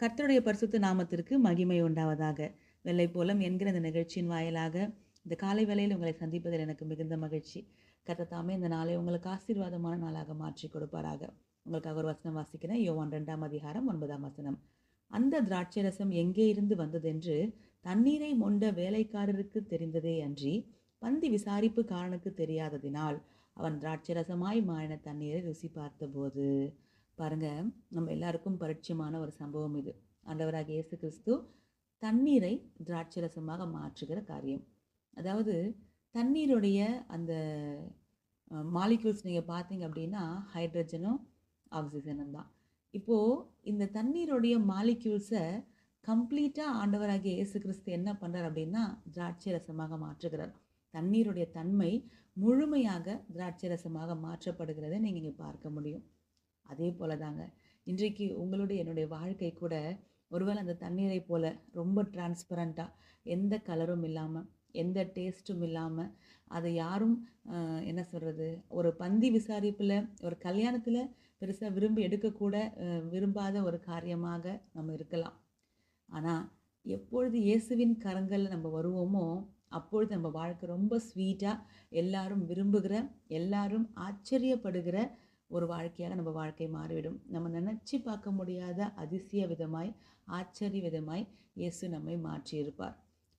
கர்த்தருடைய பரிசுத்த நாமத்திற்கு மகிமை உண்டாவதாக. வெள்ளை போலம் என்கிற இந்த நிகழ்ச்சியின் வாயிலாக இந்த காலை வேளையில் உங்களை சந்திப்பதில் எனக்கு மிகுந்த மகிழ்ச்சி. கர்த்தத்தாமே இந்த நாளை உங்களுக்கு ஆசீர்வாதமான நாளாக மாற்றி கொடுப்பாராக. உங்களுக்காக ஒரு வசனம் வாசிக்கிறேன் யோவான் ரெண்டாம் அதிகாரம் ஒன்பதாம் வசனம். அந்த திராட்சை ரசம் எங்கே இருந்து வந்ததென்று தண்ணீரை மொண்ட வேலைக்காரருக்கு தெரிந்ததே அன்றி பந்தி விசாரிப்பு காரனுக்கு தெரியாததினால் அவன் திராட்சை ரசமாய் மாறின தண்ணீரை ருசி பார்த்தபோது பாருங்க நம்ம எல்லாருக்கும் பரிச்சயமான ஒரு சம்பவம் இது. ஆண்டவராக இயேசு கிறிஸ்து தண்ணீரை திராட்சை ரசமாக மாற்றுகிற காரியம். அதாவது தண்ணீருடைய அந்த மாலிக்யூல்ஸ் நீங்கள் பார்த்தீங்க அப்படின்னா ஹைட்ரஜனும் ஆக்சிஜனும் தான். இப்போது இந்த தண்ணீருடைய மாலிக்யூல்ஸை கம்ப்ளீட்டாக ஆண்டவராகிய இயேசு கிறிஸ்து என்ன பண்ணுறார் அப்படின்னா திராட்சை ரசமாக மாற்றுகிறார். தண்ணீருடைய தன்மை முழுமையாக திராட்சை ரசமாக மாற்றப்படுகிறதை நீங்கள் இங்கே பார்க்க முடியும். அதே போல தாங்க. இன்றைக்கு உங்களுடைய என்னுடைய வாழ்க்கை கூட ஒருவேளை அந்த தண்ணீரை போல ரொம்ப டிரான்ஸ்பரண்ட்டாக எந்த கலரும் இல்லாமல் எந்த டேஸ்ட்டும் இல்லாமல் அதை யாரும் என்ன சொல்கிறது ஒரு பந்தி விசாரிப்பில் ஒரு கல்யாணத்தில் பெருசாக விரும்பி எடுக்கக்கூட விரும்பாத ஒரு காரியமாக நம்ம இருக்கலாம். ஆனால் எப்பொழுது இயேசுவின் கரங்களில் நம்ம வருவோமோ அப்பொழுது நம்ம வாழ்க்கை ரொம்ப ஸ்வீட்டாக எல்லாரும் விரும்புகிற எல்லாரும் ஆச்சரியப்படுகிற ஒரு வாழ்க்கையாக நம்ம வாழ்க்கை மாறிவிடும். நம்ம நினச்சி பார்க்க முடியாத அதிசய விதமாய் ஆச்சரிய விதமாய் இயேசு நம்மை மாற்றியிருப்பார்.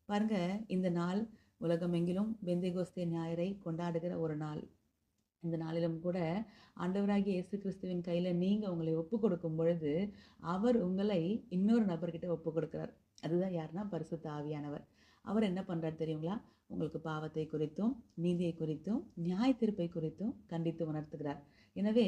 பாருங்க இந்த நாள் உலகமெங்கிலும் பெந்தைகோஸ்தே ஞாயிறை கொண்டாடுகிற ஒரு நாள். இந்த நாளிலும் கூட ஆண்டவராகிய இயேசு கிறிஸ்துவின் கையில் நீங்கள் உங்களை ஒப்பு கொடுக்கும் பொழுது அவர் உங்களை இன்னொரு நபர்கிட்ட ஒப்பு கொடுக்குறார் அதுதான் யாருன்னா பரிசுத்த ஆவியானவர். அவர் என்ன பண்ணுறார் தெரியுங்களா? உங்களுக்கு பாவத்தை குறித்தும் நீதியை குறித்தும் நியாய தீர்ப்பை குறித்தும் கண்டித்து உணர்த்துகிறார். எனவே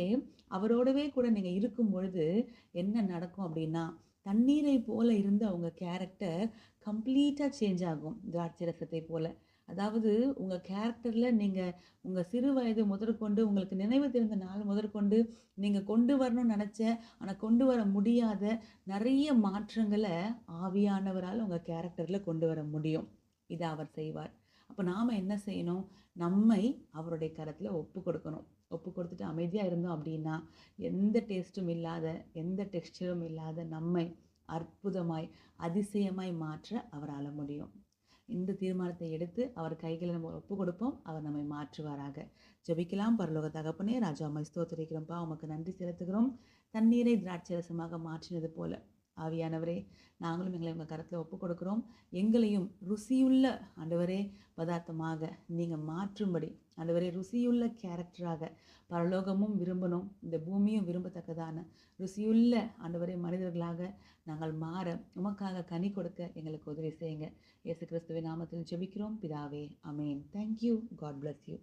அவரோடவே கூட நீங்கள் இருக்கும் பொழுது என்ன நடக்கும் அப்படின்னா தண்ணீரை போல இருந்த அவங்க கேரக்டர் கம்ப்ளீட்டாக சேஞ்ச் ஆகும் திராட்சை ரசத்தை போல. அதாவது உங்கள் கேரக்டரில் நீங்கள் உங்கள் சிறு வயது முதற்கொண்டு உங்களுக்கு நினைவு தெரிந்த நாள் முதற்கொண்டு நீங்கள் கொண்டு வரணும்னு நினச்ச ஆனால் கொண்டு வர முடியாத நிறைய மாற்றங்களை ஆவியானவரால் உங்கள் கேரக்டரில் கொண்டு வர முடியும். இதை அவர் செய்வார். அப்போ நாம் என்ன செய்யணும்? நம்மை அவருடைய கரத்தில் ஒப்பு கொடுக்கணும். ஒப்பு கொடுத்துட்டு அமைதியாக இருந்தோம் அப்படின்னா எந்த டேஸ்ட்டும் இல்லாத எந்த டெக்ஸ்டரும் இல்லாத நம்மை அற்புதமாய் அதிசயமாய் மாற்ற அவரால் முடியும். இந்த தீர்மானத்தை எடுத்து அவர் கைகளை நம்ம ஒப்பு கொடுப்போம். அவர் நம்மை மாற்றுவாராக. ஜபிக்கலாம். பரலோக தகப்பனே ராஜா அம்மை ஸ்தோத்தரிக்கிறோம்ப்பா உமக்கு நன்றி செலுத்துகிறோம். தண்ணீரை திராட்சை ரசமாக மாற்றினது போல. ஆவியானவரே நாங்களும் எங்களை உங்கள் கருத்தில் ஒப்பு கொடுக்குறோம். எங்களையும் ருசியுள்ள ஆண்டவரே பதார்த்தமாக நீங்கள் மாற்றும்படி. ஆண்டவரே ருசியுள்ள கேரக்டராக பரலோகமும் விரும்பணும். இந்த பூமியும் விரும்பத்தக்கதான ருசியுள்ள ஆண்டவரே மனிதர்களாக நாங்கள் மாற உமக்காக கனி கொடுக்க எங்களுக்கு உதவி செய்யுங்க. இயேசு கிறிஸ்துவின் நாமத்தில் ஜெபிக்கிறோம். பிதாவே அமேன் thank you God bless you